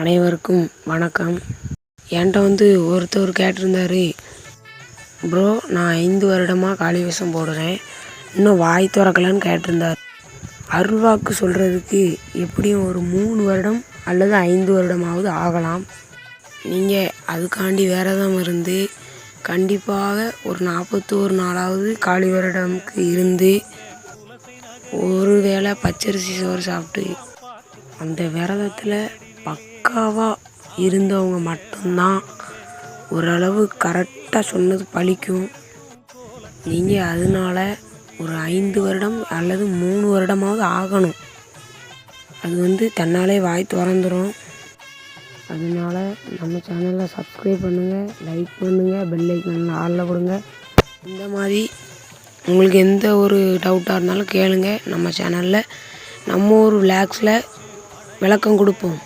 அனைவருக்கும் வணக்கம். என்கிட்ட வந்து ஒருத்தர் கேட்டிருந்தாரு ப்ரோ நான் ஐந்து வருடமாக காளி வேஷம் போடுறேன். இன்னும் வாய் திறக்கலன்னு கேட்டிருந்தார். அருள்வாக்கு சொல்கிறதுக்கு எப்படியும் ஒரு மூணு வருடம் அல்லது ஐந்து வருடமாவது ஆகலாம். நீங்கள் அதுக்காண்டி விரதம் இருந்து கண்டிப்பாக ஒரு நாற்பத்தோரு நாளாவது காளி வருடம்க்கு இருந்து ஒரு வேளை பச்சரிசி சோறு சாப்பிட்டு அந்த விரதத்தில் பக்காவாக இருந்தவங்க மட்டும்தான் ஓரளவு கரெக்டாக சொன்னது பலிக்கும் நீங்கள் அதனால ஒரு ஐந்து வருடம் அல்லது மூணு வருடமாவது ஆகணும். அது வந்து தன்னாலே வாய் திறந்துடும் அதனால நம்ம சேனலை சப்ஸ்கிரைப் பண்ணுங்கள் லைக் பண்ணுங்கள் பெல் ஐக்கன் ஆளில் கொடுங்க. இந்த மாதிரி உங்களுக்கு எந்த ஒரு டவுட்டாக இருந்தாலும் கேளுங்க. நம்ம சேனலில் நம்ம ஒரு விளாக்ஸில் விளக்கம் கொடுப்போம்.